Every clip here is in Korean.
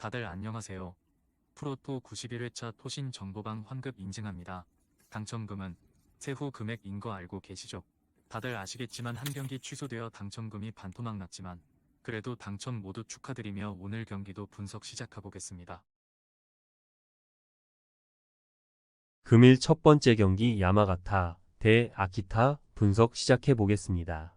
다들 안녕하세요. 프로토 91회차 토신 정보방 환급 인증합니다. 당첨금은 세후 금액인 거 알고 계시죠? 다들 아시겠지만 한 경기 취소되어 당첨금이 반토막 났지만 그래도 당첨 모두 축하드리며 오늘 경기도 분석 시작해보겠습니다. 금일 첫 번째 경기 야마가타 대 아키타 분석 시작해 보겠습니다.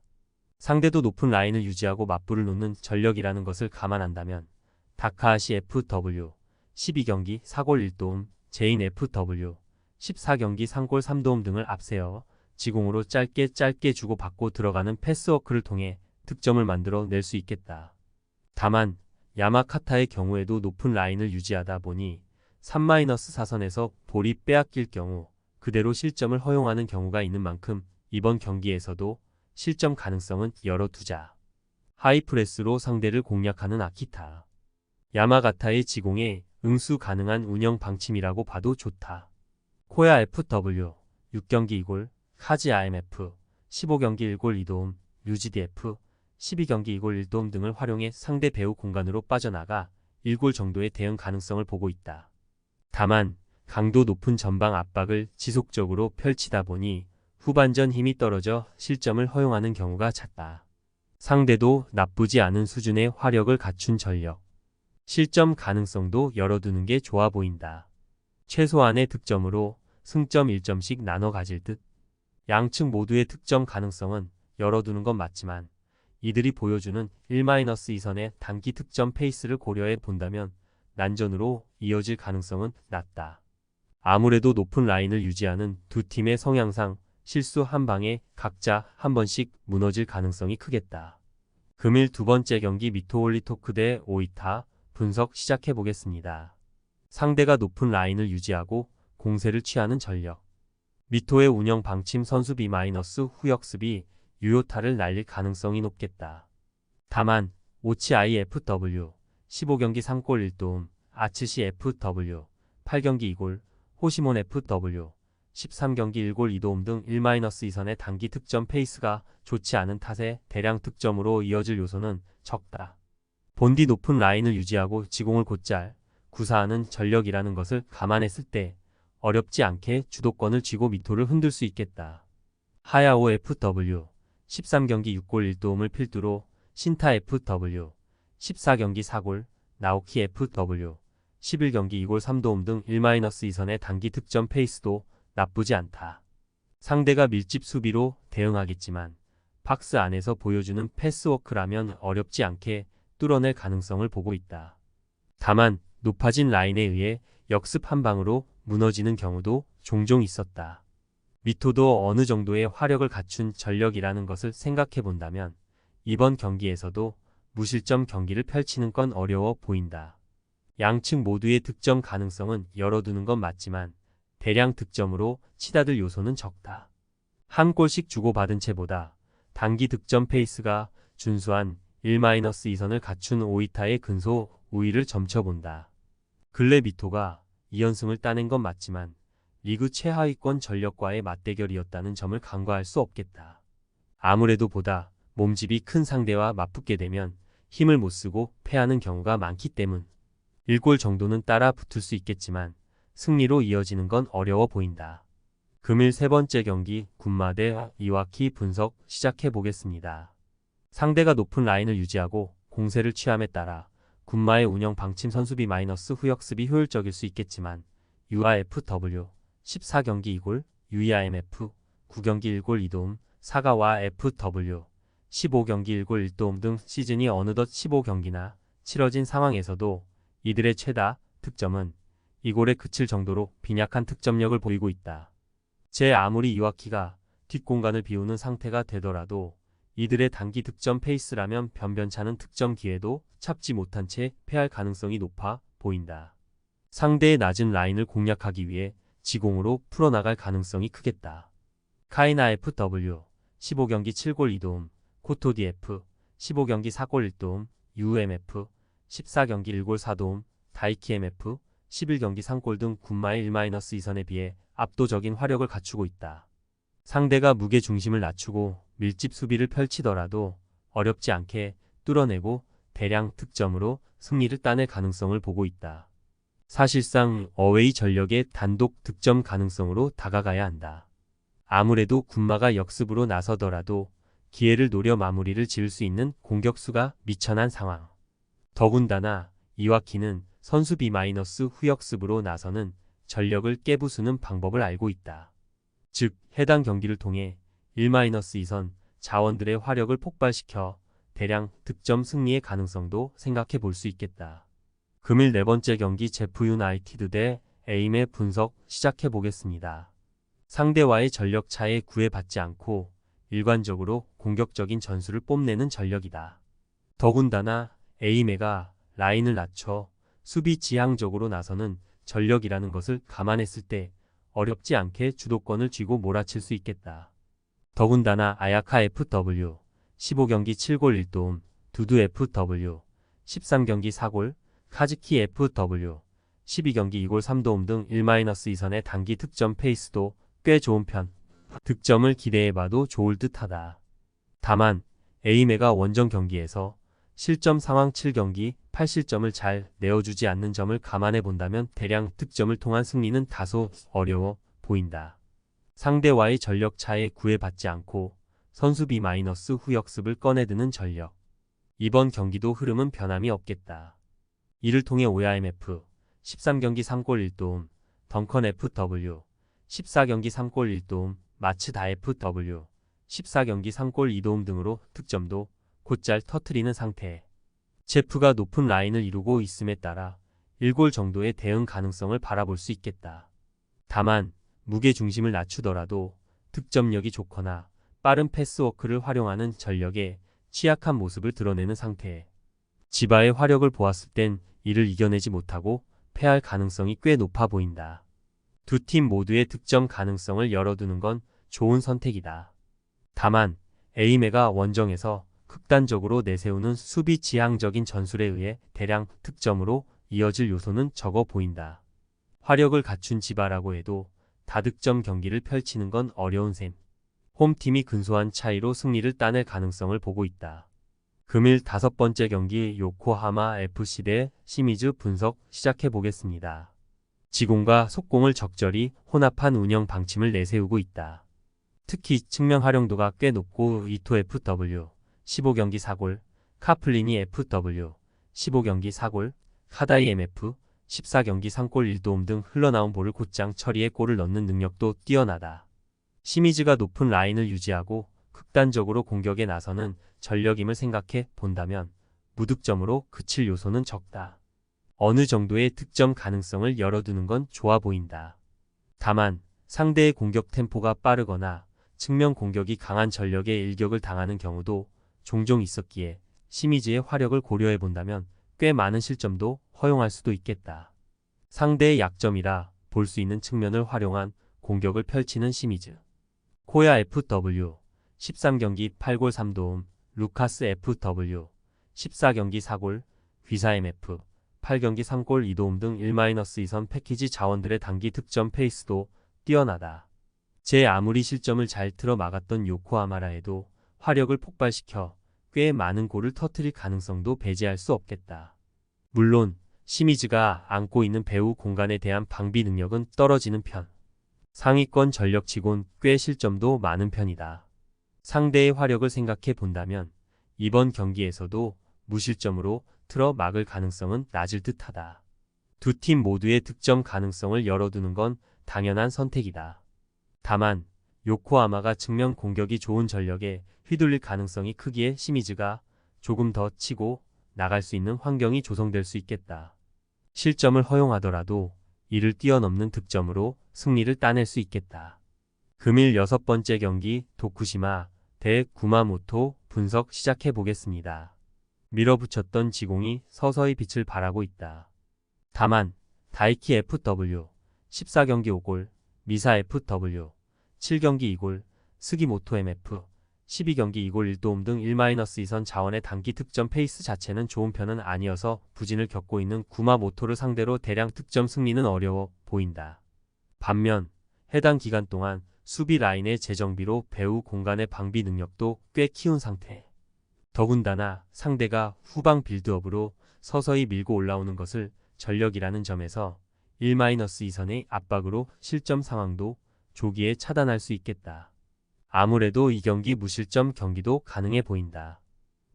상대도 높은 라인을 유지하고 맞불을 놓는 전력이라는 것을 감안한다면 다카하시 FW 12경기 4골 1도움, 제인 FW 14경기 3골 3도움 등을 앞세워 지공으로 짧게 짧게 주고받고 들어가는 패스워크를 통해 득점을 만들어 낼 수 있겠다. 다만 야마카타의 경우에도 높은 라인을 유지하다 보니 3-4선에서 볼이 빼앗길 경우 그대로 실점을 허용하는 경우가 있는 만큼 이번 경기에서도 실점 가능성은 열어두자. 하이프레스로 상대를 공략하는 아키타. 야마가타의 지공에 응수 가능한 운영 방침이라고 봐도 좋다. 코야 FW 6경기 2골, 카지 IMF 15경기 1골 2도움, 류지디F 12경기 2골 1도움 등을 활용해 상대 배우 공간으로 빠져나가 1골 정도의 대응 가능성을 보고 있다. 다만 강도 높은 전방 압박을 지속적으로 펼치다 보니 후반전 힘이 떨어져 실점을 허용하는 경우가 잦다. 상대도 나쁘지 않은 수준의 화력을 갖춘 전력. 실점 가능성도 열어두는 게 좋아 보인다. 최소한의 득점으로 승점 1점씩 나눠 가질 듯. 양측 모두의 득점 가능성은 열어두는 건 맞지만 이들이 보여주는 1-2선의 단기 득점 페이스를 고려해 본다면 난전으로 이어질 가능성은 낮다. 아무래도 높은 라인을 유지하는 두 팀의 성향상 실수 한 방에 각자 한 번씩 무너질 가능성이 크겠다. 금일 두 번째 경기 미토올리 토크 대 오이타 분석 시작해 보겠습니다. 상대가 높은 라인을 유지하고 공세를 취하는 전력. 미토의 운영 방침 선수 B- 후역습이 유효타를 날릴 가능성이 높겠다. 다만 오치 IFW 15경기 3골 1도움, 아츠시 FW 8경기 2골, 호시몬 FW 13경기 1골 2도움 등 1-2선의 단기 득점 페이스가 좋지 않은 탓에 대량 득점으로 이어질 요소는 적다. 본디 높은 라인을 유지하고 지공을 곧잘 구사하는 전력이라는 것을 감안했을 때 어렵지 않게 주도권을 쥐고 미토를 흔들 수 있겠다. 하야오 FW 13경기 6골 1도움을 필두로 신타 FW 14경기 4골, 나오키 FW 11경기 2골 3도움 등 1-2선의 단기 득점 페이스도 나쁘지 않다. 상대가 밀집 수비로 대응하겠지만 박스 안에서 보여주는 패스워크라면 어렵지 않게 뚫어낼 가능성을 보고 있다. 다만 높아진 라인에 의해 역습 한 방으로 무너지는 경우도 종종 있었다. 미토도 어느 정도의 화력을 갖춘 전력이라는 것을 생각해 본다면 이번 경기에서도 무실점 경기를 펼치는 건 어려워 보인다. 양측 모두의 득점 가능성은 열어두는 건 맞지만 대량 득점으로 치닫을 요소는 적다. 한 골씩 주고받은 채보다 단기 득점 페이스가 준수한 1-2선을 갖춘 오이타의 근소 우위를 점쳐본다. 근래 미토가 2연승을 따낸 건 맞지만 리그 최하위권 전력과의 맞대결이었다는 점을 간과할 수 없겠다. 아무래도 보다 몸집이 큰 상대와 맞붙게 되면 힘을 못 쓰고 패하는 경우가 많기 때문 1골 정도는 따라 붙을 수 있겠지만 승리로 이어지는 건 어려워 보인다. 금일 세 번째 경기 군마 대 이와키 분석 시작해 보겠습니다. 상대가 높은 라인을 유지하고 공세를 취함에 따라 군마의 운영 방침 선수비 마이너스 후역습이 효율적일 수 있겠지만 URFW 14경기 2골, UEIMF 9경기 1골 2도움, 사가와 FW 15경기 1골 1도움 등 시즌이 어느덧 15경기나 치러진 상황에서도 이들의 최다 득점은 2골에 그칠 정도로 빈약한 득점력을 보이고 있다. 제 아무리 이와키가 뒷공간을 비우는 상태가 되더라도 이들의 단기 득점 페이스라면 변변찮은 득점 기회도 잡지 못한 채 패할 가능성이 높아 보인다. 상대의 낮은 라인을 공략하기 위해 지공으로 풀어나갈 가능성이 크겠다. 카이나 FW 15경기 7골 2도움, 코토디 F 15경기 4골 1도움, UMF 14경기 1골 4도움, 다이키 MF 11경기 3골 등 군마의 1-2선에 비해 압도적인 화력을 갖추고 있다. 상대가 무게 중심을 낮추고 밀집 수비를 펼치더라도 어렵지 않게 뚫어내고 대량 득점으로 승리를 따낼 가능성을 보고 있다. 사실상 어웨이 전력의 단독 득점 가능성으로 다가가야 한다. 아무래도 군마가 역습으로 나서더라도 기회를 노려 마무리를 지을 수 있는 공격수가 미천한 상황. 더군다나 이와키는 선수 B- 후역습으로 나서는 전력을 깨부수는 방법을 알고 있다. 즉, 해당 경기를 통해 1-2선 자원들의 화력을 폭발시켜 대량 득점 승리의 가능성도 생각해 볼 수 있겠다. 금일 네 번째 경기 제프 유나이티드 대 에임의 분석 시작해 보겠습니다. 상대와의 전력 차에 구애받지 않고 일관적으로 공격적인 전술을 뽐내는 전력이다. 더군다나 에이메가 라인을 낮춰 수비 지향적으로 나서는 전력이라는 것을 감안했을 때 어렵지 않게 주도권을 쥐고 몰아칠 수 있겠다. 더군다나 아야카 FW 15경기 7골 1도움, 두두 FW 13경기 4골, 카즈키 FW 12경기 2골 3도움 등 1-2선의 단기 득점 페이스도 꽤 좋은 편. 득점을 기대해봐도 좋을 듯하다. 다만 에이메가 원정 경기에서 실점 상황 7경기 8실점을 잘 내어주지 않는 점을 감안해 본다면 대량 득점을 통한 승리는 다소 어려워 보인다. 상대와의 전력 차에 구애받지 않고 선수 B- 후역습을 꺼내드는 전력. 이번 경기도 흐름은 변함이 없겠다. 이를 통해 OIMF 13경기 3골 1도움, 덩컨 FW 14경기 3골 1도움, 마츠다 FW 14경기 3골 2도움 등으로 득점도 곧잘 터트리는 상태. 제프가 높은 라인을 이루고 있음에 따라 1골 정도의 대응 가능성을 바라볼 수 있겠다. 다만 무게 중심을 낮추더라도 득점력이 좋거나 빠른 패스워크를 활용하는 전력에 취약한 모습을 드러내는 상태. 지바의 화력을 보았을 땐 이를 이겨내지 못하고 패할 가능성이 꽤 높아 보인다. 두 팀 모두의 득점 가능성을 열어두는 건 좋은 선택이다. 다만 에이메가 원정에서 극단적으로 내세우는 수비 지향적인 전술에 의해 대량 득점으로 이어질 요소는 적어 보인다. 화력을 갖춘 지바라고 해도 다득점 경기를 펼치는 건 어려운 셈. 홈팀이 근소한 차이로 승리를 따낼 가능성을 보고 있다. 금일 다섯 번째 경기 요코하마 FC 대 시미즈 분석 시작해 보겠습니다. 지공과 속공을 적절히 혼합한 운영 방침을 내세우고 있다. 특히 측면 활용도가 꽤 높고 이토 FW 15경기 4골, 카플리니 FW 15경기 4골, 카다이 MF 14경기 3골 1도움 등 흘러나온 볼을 곧장 처리해 골을 넣는 능력도 뛰어나다. 시미즈가 높은 라인을 유지하고 극단적으로 공격에 나서는 전력임을 생각해 본다면 무득점으로 그칠 요소는 적다. 어느 정도의 득점 가능성을 열어두는 건 좋아 보인다. 다만 상대의 공격 템포가 빠르거나 측면 공격이 강한 전력에 일격을 당하는 경우도 종종 있었기에 시미즈의 화력을 고려해 본다면 꽤 많은 실점도 허용할 수도 있겠다. 상대의 약점이라 볼 수 있는 측면을 활용한 공격을 펼치는 시미즈. 코야 FW 13경기 8골 3도움, 루카스 FW 14경기 4골, 귀사 MF 8경기 3골 2도움 등 1-2선 패키지 자원들의 단기 득점 페이스도 뛰어나다. 제 아무리 실점을 잘 틀어 막았던 요코하마라 해도 화력을 폭발시켜 꽤 많은 골을 터트릴 가능성도 배제할 수 없겠다. 물론 시미즈가 안고 있는 배후 공간에 대한 방비 능력은 떨어지는 편. 상위권 전력치곤 꽤 실점도 많은 편이다. 상대의 화력을 생각해 본다면 이번 경기에서도 무실점으로 틀어 막을 가능성은 낮을 듯하다. 두 팀 모두의 득점 가능성을 열어두는 건 당연한 선택이다. 다만 요코하마가 측면 공격이 좋은 전력에 휘둘릴 가능성이 크기에 시미즈가 조금 더 치고 나갈 수 있는 환경이 조성될 수 있겠다. 실점을 허용하더라도 이를 뛰어넘는 득점으로 승리를 따낼 수 있겠다. 금일 여섯 번째 경기 도쿠시마 대 구마모토 분석 시작해 보겠습니다. 밀어붙였던 지공이 서서히 빛을 발하고 있다. 다만 다이키 FW 14경기 5골, 미사 FW 7경기 2골, 스기모토 MF 12경기 2골 1도움 등 1-2선 자원의 단기 득점 페이스 자체는 좋은 편은 아니어서 부진을 겪고 있는 구마모토를 상대로 대량 득점 승리는 어려워 보인다. 반면 해당 기간 동안 수비 라인의 재정비로 배후 공간의 방비 능력도 꽤 키운 상태. 더군다나 상대가 후방 빌드업으로 서서히 밀고 올라오는 것을 전력이라는 점에서 1-2선의 압박으로 실점 상황도 조기에 차단할 수 있겠다. 아무래도 이 경기 무실점 경기도 가능해 보인다.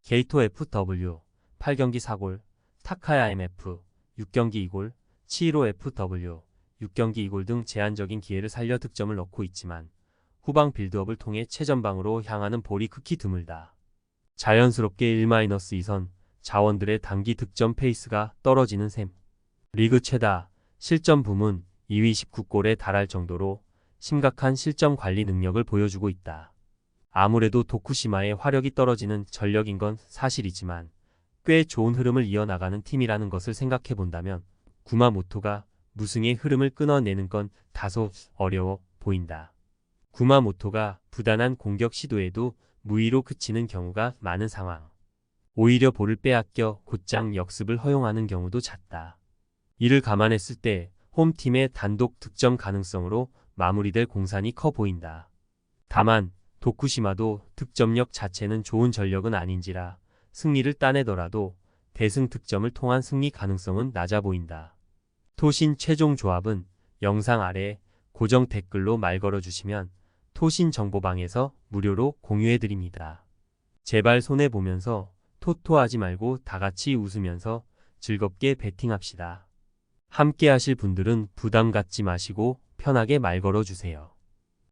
게이토 FW 8경기 4골, 타카야 MF 6경기 2골, 치히로 FW 6경기 2골 등 제한적인 기회를 살려 득점을 넣고 있지만 후방 빌드업을 통해 최전방으로 향하는 볼이 극히 드물다. 자연스럽게 1-2선 자원들의 단기 득점 페이스가 떨어지는 셈. 리그 최다 실점 부문 2위 19골에 달할 정도로 심각한 실점 관리 능력을 보여주고 있다. 아무래도 도쿠시마의 화력이 떨어지는 전력인 건 사실이지만 꽤 좋은 흐름을 이어나가는 팀이라는 것을 생각해 본다면 구마모토가 무승의 흐름을 끊어내는 건 다소 어려워 보인다. 구마모토가 부단한 공격 시도에도 무의로 그치는 경우가 많은 상황. 오히려 볼을 빼앗겨 곧장 역습을 허용하는 경우도 잦다. 이를 감안했을 때 홈팀의 단독 득점 가능성으로 마무리될 공산이 커 보인다. 다만 도쿠시마도 득점력 자체는 좋은 전력은 아닌지라 승리를 따내더라도 대승 득점을 통한 승리 가능성은 낮아 보인다. 토신 최종 조합은 영상 아래 고정 댓글로 말 걸어주시면 토신 정보방에서 무료로 공유해드립니다. 제발 손해보면서 토토하지 말고 다 같이 웃으면서 즐겁게 베팅합시다. 함께 하실 분들은 부담 갖지 마시고 편하게 말 걸어주세요.